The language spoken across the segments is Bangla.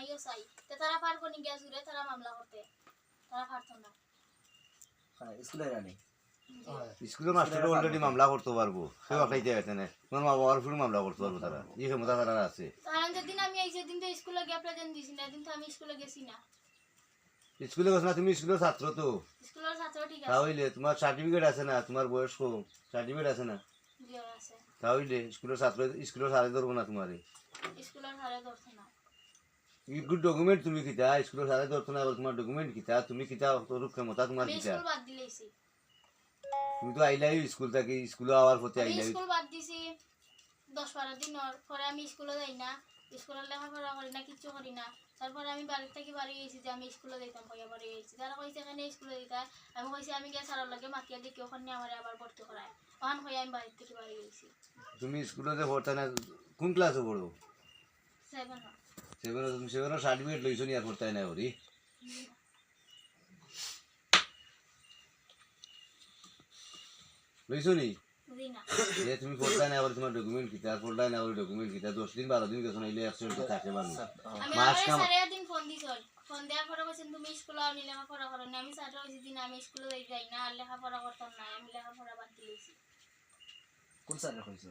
জামাইও চাই। তে তারা পারব নি গিয়া জুড়ে তারা মামলা করতে। তারা পারতো না। হ্যাঁ স্কুলে জানি স্কুলের মাস্টার অলরেডি মামলা করতে পারব। সে খাইতে গেছে না। তোমার মা বাবার ফুল মামলা করতে পারব তারা। এই ক্ষমতা তারা আছে। কারণ যেদিন আমি এই যেদিন তো স্কুলে গিয়া প্রেজেন্ট দিছি না এদিন তো আমি স্কুলে গেছি না। স্কুলে গেছো না তুমি স্কুলের ছাত্র তো। স্কুলের ছাত্র ঠিক আছে। তাহলে তোমার সার্টিফিকেট আছে না? তোমার বয়স কম। সার্টিফিকেট আছে না? তাহলে স্কুলের ছাত্র স্কুলের সারে ধরবো না তোমার। স্কুলের হারে ধরতো না। গুড ডকুমেন্ট তুমি কিতা? স্কুলের সারে ধরতো না তোমার ডকুমেন্ট কিতা? তুমি কিতা? তোর ক্ষমতা তোমার কিতা? স্কুল তুমি তো আইলাই স্কুল থাকি স্কুলে আওয়ার প্রতি আইলাই স্কুল বাদ দিছি। দশ বারো দিনের পরে আমি স্কুলে যাই না। স্কুলের লেখাপড়া করি না কিচ্ছু করি না। তারপরে আমি বাড়ির থেকে বাড়ি গেছি যে আমি স্কুলে দিতাম কইয়া বাড়ি গেছি। তারা কইছে এখানে স্কুলে দিতাম আমি কইছি আমি গিয়ে সারার লাগে মাতিয়া দেখি ওখানে আমার আবার ভর্তি করায় ওখান কইয়া আমি বাড়ির থেকে বাড়ি গেছি। তুমি স্কুলে যে পড়তে না? কোন ক্লাসে পড়ো সেভেন তুমি সেভেনের সার্টিফিকেট লইছো নি আর পড়তে না ওরি। লইছো নি? যে তুমি পড়তে না আবার তোমার ডকুমেন্ট কিতা পড়তে না আবার ডকুমেন্ট কিতা দশ দিন বারো দিন গেছো না এলে একশো থাকে মানুষ মাস কাম- দিন ফোন দিছ। ফোন দেওয়ার পরে বলছেন তুমি স্কুলে আমি লেখাপড়া করো না। আমি স্যারটা কইছি দিন আমি স্কুলে যাই যাই না আর লেখাপড়া করতাম না আমি লেখাপড়া বাদ দিয়েছি কোন স্যারে কইছো?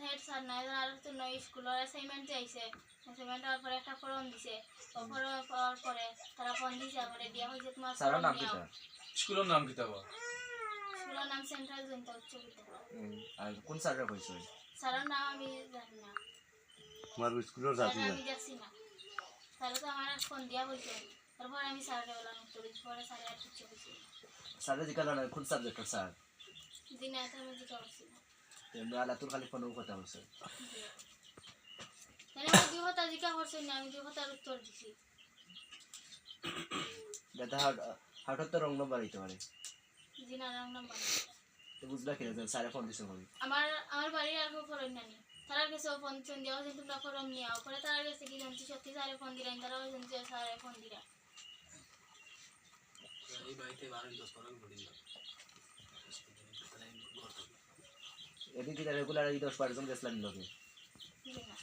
হেড স্যার নাই আর তো নয় স্কুলের অ্যাসাইনমেন্ট চাইছে হওয়ার পরে একটা ফর্ম দিছে। ও পাওয়ার পরে তারা ফোন দিছে আমারে দিয়া হয়েছে তোমার স্যারের নাম নিয়ে স্কুলের নাম কি তাবা স্কুলের নাম সেন্ট্রাল জয়ন্ত উচ্চ বিদ্যালয় আর কোন স্যারে কইছো? স্যারের নাম আমি জানি না। তোমার স্কুলের স্যার সাথী আমি দেখছি না। তাহলে তো আমার ফোন দিয়া হয়েছে তারপর আমি স্যারকে বললাম উত্তর পরে স্যার আর কিছু স্যারে জিজ্ঞাসা না কোন সাবজেক্টের স্যার? দিনে এত আমি এমনি তোর খালি ফোনেও কথা হয়েছে মানে আমি দুই কথা জিজ্ঞাসা করছেন না আমি দুই কথার উত্তর দিছি। দাদা হাটত তো রং নম্বর হইতে পারে। দিন আর নাম্বার তো বুঝলা কিনা যে স্যারে ফোন দিছে কবি আমার আমার বাড়ির আর কেউ ফোন নানি তারা গেছে ফোন ফোন দেওয়া হয়েছে তোমরা ফোন নিয়ে আও পরে তারা গেছে কি জানছি সত্যি স্যারে ফোন দিলেন তারাও জানছি স্যারে ফোন দিলেন এই বাড়িতে বারো দশ বারো ঘুরি না এদিন রেগুলার এই দশ বারো জন গেছিলাম লোকে বুঝলি না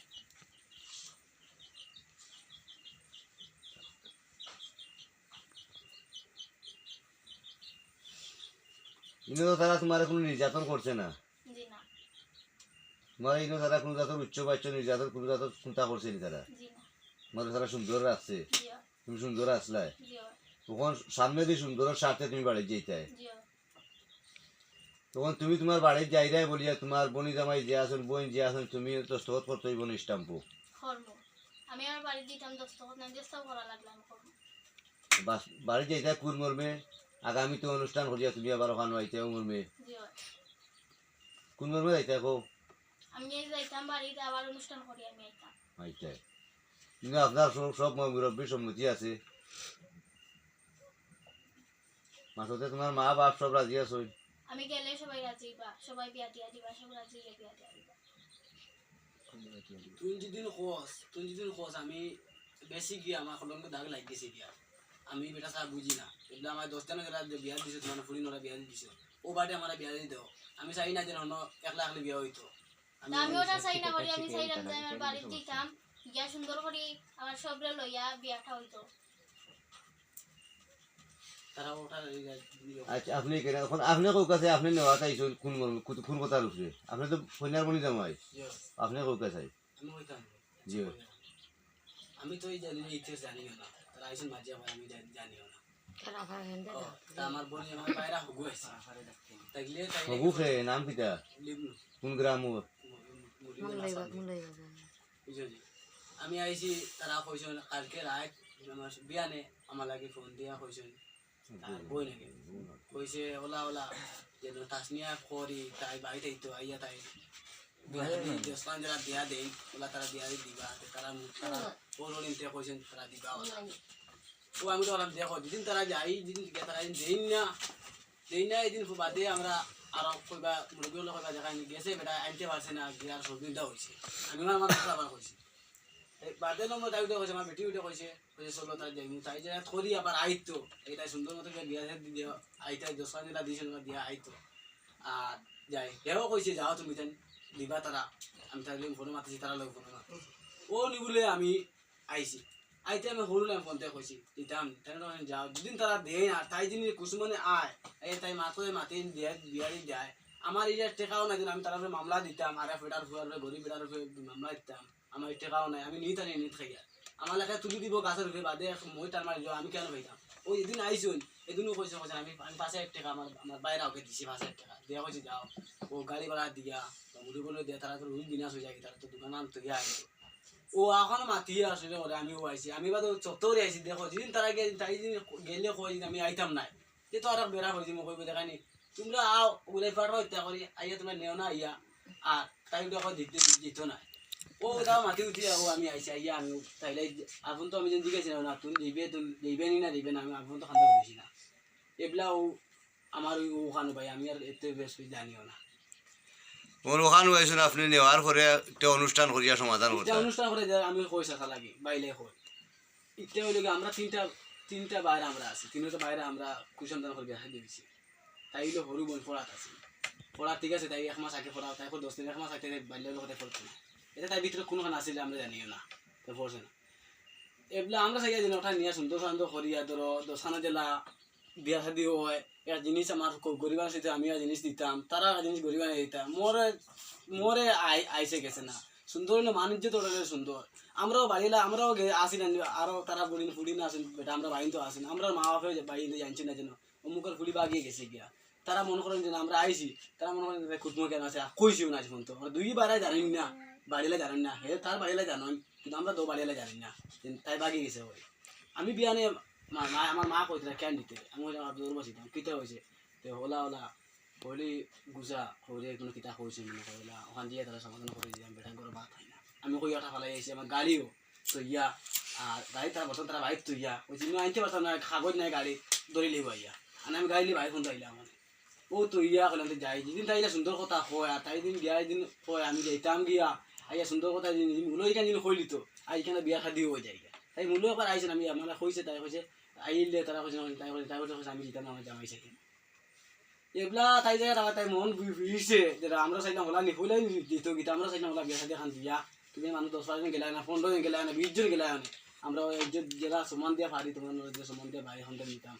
তারা তোমার কোনো নির্যাতন করছে না। তোমার ইনো তারা কোনো জাতের উচ্চ বাচ্চ নির্যাতন কোনো জাতের চিন্তা করছে নি তারা? তোমার তারা সুন্দর রাখছে? তুমি সুন্দর আসলাই তখন সামনে দিয়ে স্বার্থে তুমি বাড়ি যেতে তখন তুমি তোমার বাড়ি যাইরাই বলিয়া তোমার বনি জামাই যে আছেন বোন যে আছেন তুমি দস্তখত করতে হইব না স্টাম্পু কর্ম আমি আমার বাড়ি দিতাম দশ না চেষ্টাও করা লাগলাম বাড়ি যাইতে কুর মরমে আগামীতে অনুষ্ঠান করিয়া তুমি আবার ওখানে আইতে মরমে জিও কোন মরমে যাইতে কো আমি এই যাইতাম বাড়িতে আবার অনুষ্ঠান করি আমি আইতাম। আইতে কিন্তু আপনার সব সব মুরব্বীর সম্মতি আছে। মাসতে তোমার মা বাপ সব রাজি আছে। আমি গেলে সবাই রাজি বা সবাই বিয়া দিয়া দিবা সব রাজি হয়ে বিয়া দিয়া দিবা। তুই খোঁজ তুই খোঁজ আমি বেশি গিয়ে আমার কলমকে দাগ লাগ গেছে গিয়া আমি বেটা সারা বুঝি না। এগুলো আমার দশ দিন গেলা বিয়া দিছে তোমার ফুলি নরা বিয়া দিছে। ও বাড়ি আমার বিয়া দিয়ে দাও। আমি চাই না যেন একলা একলা বিয়া হইতো। আমি ওটা চাই না করি আমি চাইলাম যে আমার দিতাম গিয়া সুন্দর করি আমার সবরে লইয়া বিয়াটা হইতো। আচ্ছা আপনি এখন আপনি কৌ কাছে আপনি নেওয়া চাইছেন কোন আপনি তো কন্যার বনি জামাই। আপনি কৌ কাছে? আমি জি আমি তো জানি ইতিহাস জানিও না। তারা আইসেন মাঝে আমার আমি জানি- জানিও না ও, তা আমার বোন আমার বাইরা হগু আছে তাইলে তাই হবু খে নাম কিতা লিবনু কোন গ্রাম ওর? বুঝলি আমি আইছি তারা কইছেন কালকে রাত আমার বিয়ানে আমার লাগে ফোন দিয়া কইছেন আর বই নাকি কইছে ওলা ওলা যেন তাসনিয়া করি তাই বাড়িতে তো আইয়া তাই দেশখান দিয়া ওলা তারা দিয়া দিবা তারা তারা কইছেন তারা দিবা ও আমি তো ওরা দেখো যেদিন তারা যাই যেদিন তারা দেন না। দেন না এদিন বাদে আমরা আর কইবা মুরগি হলে কইবা দেখাই গেছে বেটা আনতে পারছে না গিয়ার সবদিনটা হয়েছে আমি আমার মাথা আবার কইছি। এই বাদে নম্বর তাই কইছে আমার বেটি উঠে কইছে কইছে চলো তাই যাই তাই যে থরি আবার আইতো। এইটা সুন্দর মতো বিয়া দি দিও আইতা দশখান যেটা দিয়েছিল দিয়া আইতো। আর যাই হেও কইছে যাও তুমি তেন দিবা তারা আমি তাহলে ফোনে মাতিছি তারা লোক ফোনে ও নিবলে আমি আইছি আইতে আমি সৰু লাইম ফোনতে কৈছি, দিতাম, তেনেধৰণে যাওঁ। দুদিন তারা দেয় না, তাই যিনি কিছুমানে আয় এই তাই মাতো মাতি দিয়ে বিয়ারি দেয় আমার এই টেকাও নাই আমি তার উপরে মামলা দিতাম ফেটার ফুয়ার গরিব বেটার উপরে মামলা দিতাম। আমার টেকাও নাই, আমি নিত আনি নিত খাইয়া আমার লেখা তুলি দিব উপরে বাদে মই টান মারি যাও আমি কেন পাইতাম ওই এদিন আইসুন এদিনও কৈছে কৈছে আমি আমি পাঁচ হাজার টাকা, আমার আমার বাইরে ওকে দিছি পাঁচ হাজার টাকা। দিয়া কৈছে যাও। ও গাড়ি ভাড়া দিয়া মুড়ি বলে দিয়া, তারা তো রুম বিনাশ হয়ে যায় তারা তো দোকান আন তো আইতো ও এখন মাতিয়ে আসলে ওরে, আমিও আইছি। আমি বাদ চত্বরে আইছি, দেখো, যেদিন তারা গিয়ে তাই দিন গেলে কই যে আমি আইতাম নাই। তে তো আর বেড়া হয়েছি মোক কইব দেখানি তোমরা আও, ওগুলাই পারো হত্যা করি, আইয়া তোমরা নেও না, আইয়া। আর তাই দেখো দিতে, দিত না ও তাও মাতি উঠি আও আমি আইছি আইয়া আমি তাইলে আপন তো আমি যেন জিজ্ঞাসি না তুমি দিবে তুমি দিবে নি না দিবে না আমি আপন তো খান্তা করেছি না এগুলা ও আমার ওই ওখানে ভাই আমি আর এত বেশ জানিও না ওর ওখানে হয়েছেন আপনি নেওয়ার পরে একটা অনুষ্ঠান করিয়া সমাধান অনুষ্ঠান করে আমি কইসা লাগি বাইলে কই এটা হইলে আমরা তিনটা তিনটা বাইরে আমরা আছি তিনটা বাইরে আমরা কুসন্তান করে বিয়া দিয়েছি তাই হইল সরু বোন পড়াত আছে পড়া ঠিক আছে তাই এক মাস আগে পড়া তাই দশ দিন এক মাস আগে বাইলে লোকতে পড়তো না এটা তাই ভিতরে কোনোখানে আসলে আমরা জানিও না, তো পড়ছে না। এগুলা আমরা চাই দিন ওঠা নিয়ে সুন্দর সুন্দর করিয়া ধরো দশখানা জেলা বিয়া শাদি হয় একটা জিনিস আমার গরিবার সাথে আমি জিনিস দিতাম তারা জিনিস গরিবার দিতাম মোরে মোরে আই আইসে গেছে না। সুন্দর হলে বাণিজ্য তো সুন্দর আমরাও বাড়িলা আমরাও আসি না আরও তারা বুড়ি ফুড়ি না আসেন বেটা আমরা বাড়ি তো আসেন আমরা মা বাপে বাড়ি জানছি না যেন অমুকের ফুড়ি বাগিয়ে গেছে গিয়া। তারা মনে করেন যে আমরা আইছি তারা মনে করেন কুটুম কেন আছে কইছিও না ফোন তো দুই বারে জানি না। বাড়িলে জানেন না। হে তার বাড়িলে জানেন কিন্তু আমরা দো বাড়িলে জানি না। তাই বাগিয়ে গেছে ওই। আমি বিয়ানে মা আমার মা কইতে কেন দিতে আমি আর দৌড় বসিতাম কিতা হয়েছে তো ওলা ওলা হলি গুজা হলে কোনো কিতা কইছে মনে কইলা ওখান দিয়ে তারা সমাধান করে দিলাম, বেটা করে ভাত হয় না। আমি কই, ওটা ফালাই আইছি, আমার গাড়িও তো ইয়া, আর গাড়ি তারা বর্তমান তারা বাইক তো ইয়া। ওই জন্য আনতে পারতাম না, কাগজ নাই গাড়ি, দড়ি লিব ইয়া। আর আমি গাড়ি লিব এখন তো আইলাম মানে। ও তো ইয়া কইলাম তো যাই, যেদিন তাইলে সুন্দর কথা কয় আর তাই দিন গিয়া দিন কয় আমি যাইতাম গিয়া আইয়া সুন্দর কথা মূল এখান দিন কইলি তো এখানে বিয়া খাদি হয়ে যায় তাই মূল একবার আইছেন আমি আমার কইছে তাই কইছে আইলে তারা কইছে তাই কইছে তাই কইছে আমি যেতাম আমার জামাই সাথে এগুলা তাই যায় তারা তাই মন বুঝছে যে আমরা চাইলাম ওলা নিখুলাই দিত গীতা আমরা চাইলাম ওলা বিয়া সাথে খান দিয়া। তুমি মানুষ দশ জন গেলাই না পনেরো জন গেলাই না বিশ জন গেলাই না আমরা যে জেলা সমান দিয়া পারি তোমার সমান দিয়া বাড়ি এখন নিতাম